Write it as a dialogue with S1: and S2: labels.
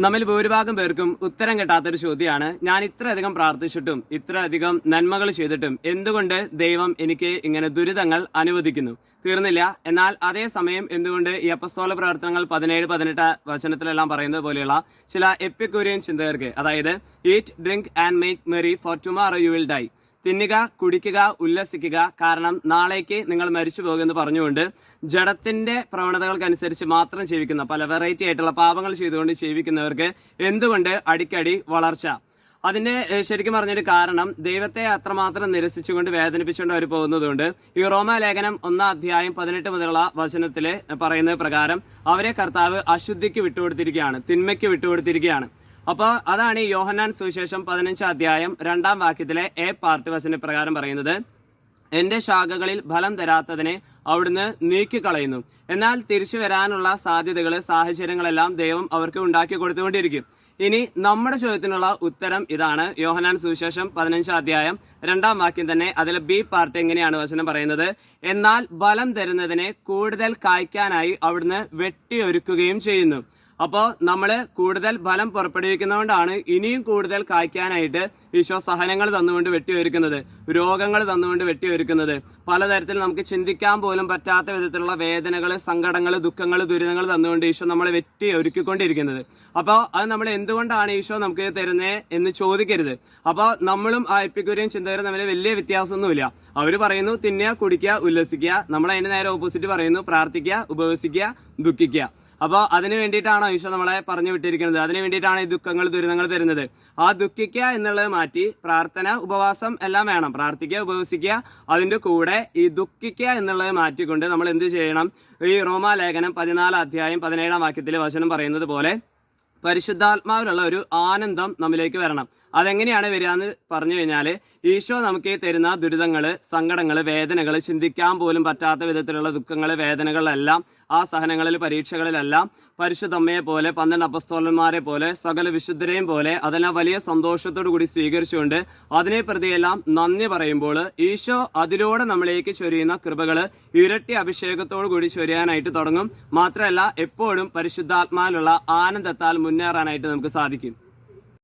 S1: നമ്മിൽ ഭൂരിഭാഗം പേർക്കും ഉത്തരം കിട്ടാത്തൊരു ചോദ്യമാണ്. ഞാൻ ഇത്രയധികം പ്രാർത്ഥിച്ചിട്ടും ഇത്രയധികം നന്മകൾ ചെയ്തിട്ടും എന്തുകൊണ്ട് ദൈവം എനിക്ക് ഇങ്ങനെ ദുരിതങ്ങൾ അനുവദിക്കുന്നു? തീർന്നില്ല. എന്നാൽ അതേസമയം എന്തുകൊണ്ട് ഈ അപ്പസ്തോല പ്രവർത്തനങ്ങൾ പതിനേഴ് പതിനെട്ട് വചനത്തിലെല്ലാം പറയുന്നത് പോലെയുള്ള ചില എപ്പിക്യൂരിയൻ ചിന്തകർക്ക് അതായത് eat drink and make merry for tomorrow you will die തിന്നുക കുടിക്കുക ഉല്ലസിക്കുക കാരണം നാളേക്ക് നിങ്ങൾ മരിച്ചു പോകുമെന്ന് പറഞ്ഞുകൊണ്ട് ജഡത്തിന്റെ പ്രവണതകൾക്കനുസരിച്ച് മാത്രം ജീവിക്കുന്ന പല വെറൈറ്റി ആയിട്ടുള്ള പാപങ്ങൾ ചെയ്തുകൊണ്ട് ജീവിക്കുന്നവർക്ക് എന്തുകൊണ്ട് അടിക്കടി വളർച്ച? അതിന്റെ ശരിക്കും പറഞ്ഞൊരു കാരണം ദൈവത്തെ അത്രമാത്രം നിരസിച്ചുകൊണ്ട് വേദനിപ്പിച്ചുകൊണ്ട് അവർ പോകുന്നതുകൊണ്ട് ഈ റോമ ലേഖനം ഒന്നാം അധ്യായം പതിനെട്ട് മുതലുള്ള വചനത്തിലെ പറയുന്ന പ്രകാരം അവരെ കർത്താവ് അശുദ്ധിക്ക് വിട്ടുകൊടുത്തിരിക്കുകയാണ് തിന്മയ്ക്ക് വിട്ടുകൊടുത്തിരിക്കുകയാണ്. അപ്പോൾ അതാണ് യോഹന്നാൻ സുവിശേഷം പതിനഞ്ചാം അധ്യായം രണ്ടാം വാക്യത്തിലെ എ പാർട്ട് വസന പ്രകാരം പറയുന്നത്. എന്റെ ശാഖകളിൽ ഫലം തരാത്തതിനെ അവിടുന്ന് നീക്കിക്കളയുന്നു. എന്നാൽ തിരിച്ചു വരാനുള്ള സാധ്യതകൾ സാഹചര്യങ്ങളെല്ലാം ദൈവം അവർക്ക് ഉണ്ടാക്കി കൊടുത്തുകൊണ്ടിരിക്കും. ഇനി നമ്മുടെ ചോദ്യത്തിനുള്ള ഉത്തരം ഇതാണ്. യോഹനാൻ സുവിശേഷം പതിനഞ്ചാം അധ്യായം രണ്ടാം വാക്യം തന്നെ അതിൽ ബി പാർട്ട് എങ്ങനെയാണ് വചനം പറയുന്നത്? എന്നാൽ ബലം തരുന്നതിനെ കൂടുതൽ കായ്ക്കാനായി അവിടുന്ന് വെട്ടിയൊരുക്കുകയും ചെയ്യുന്നു. അപ്പോൾ നമ്മൾ കൂടുതൽ ഫലം പുറപ്പെടുവിക്കുന്നതുകൊണ്ടാണ് ഇനിയും കൂടുതൽ കായ്ക്കാനായിട്ട് ഈശോ സഹനങ്ങൾ തന്നുകൊണ്ട് വെട്ടിയൊരുക്കുന്നത് രോഗങ്ങൾ തന്നുകൊണ്ട് വെട്ടിയൊരുക്കുന്നത്. പലതരത്തിൽ നമുക്ക് ചിന്തിക്കാൻ പോലും പറ്റാത്ത വിധത്തിലുള്ള വേദനകൾ സങ്കടങ്ങൾ ദുഃഖങ്ങൾ ദുരിതങ്ങൾ തന്നുകൊണ്ട് ഈശോ നമ്മളെ വെട്ടി ഒരുക്കിക്കൊണ്ടിരിക്കുന്നത്. അപ്പോൾ അത് നമ്മൾ എന്തുകൊണ്ടാണ് ഈശോ നമുക്ക് തരുന്നത് എന്ന് ചോദിക്കരുത്. അപ്പോൾ നമ്മളും ആ എപ്പിക്കുരിയും ചിന്തകരും തമ്മിൽ വലിയ വ്യത്യാസമൊന്നുമില്ല. അവർ പറയുന്നു തിന്നുക കുടിക്കുക ഉല്ലസിക്കുക. നമ്മൾ അതിന് നേരെ ഓപ്പോസിറ്റ് പറയുന്നു പ്രാർത്ഥിക്കുക ഉപവസിക്കുക ദുഃഖിക്കുക. അപ്പോൾ അതിന് വേണ്ടിയിട്ടാണോ ഈശോ നമ്മളെ പറഞ്ഞു വിട്ടിരിക്കുന്നത്? അതിന് വേണ്ടിയിട്ടാണ് ഈ ദുഃഖങ്ങൾ ദുരിതങ്ങൾ തരുന്നത്. ആ ദുഃഖിക്കുക എന്നുള്ളത് മാറ്റി പ്രാർത്ഥന ഉപവാസം എല്ലാം വേണം. പ്രാർത്ഥിക്കുക ഉപവസിക്കുക അതിന്റെ കൂടെ ഈ ദുഃഖിക്കുക എന്നുള്ളത് മാറ്റിക്കൊണ്ട് നമ്മൾ എന്ത് ചെയ്യണം? ഈ റോമാ ലേഖനം പതിനാലാം അധ്യായം പതിനേഴാം വാക്യത്തിലെ വചനം പറയുന്നത് പോലെ പരിശുദ്ധാത്മാവിലുള്ള ഒരു ആനന്ദം നമ്മിലേക്ക് വരണം. അതെങ്ങനെയാണ് വരിക എന്ന് പറഞ്ഞു കഴിഞ്ഞാൽ ഈശോ നമുക്ക് തരുന്ന ദുരിതങ്ങൾ സങ്കടങ്ങൾ വേദനകൾ ചിന്തിക്കാൻ പോലും പറ്റാത്ത വിധത്തിലുള്ള ദുഃഖങ്ങൾ വേദനകളെല്ലാം ആ സഹനങ്ങളിൽ പരീക്ഷകളിലെല്ലാം പരിശുദ്ധമ്മയെ പോലെ പന്ത്രണ്ട് അപസ്തോലന്മാരെ പോലെ സകല വിശുദ്ധരെയും പോലെ അതെല്ലാം വലിയ സന്തോഷത്തോടു കൂടി സ്വീകരിച്ചുകൊണ്ട് അതിനെ പ്രതിയെല്ലാം നന്ദി പറയുമ്പോൾ ഈശോ അതിലൂടെ നമ്മളിലേക്ക് ചൊരിയുന്ന കൃപകൾ ഇരട്ടി അഭിഷേകത്തോടു കൂടി ചൊരിയാനായിട്ട് തുടങ്ങും. മാത്രമല്ല എപ്പോഴും പരിശുദ്ധാത്മാവിലുള്ള ആനന്ദത്താൽ മുന്നേറാനായിട്ട് നമുക്ക് സാധിക്കും.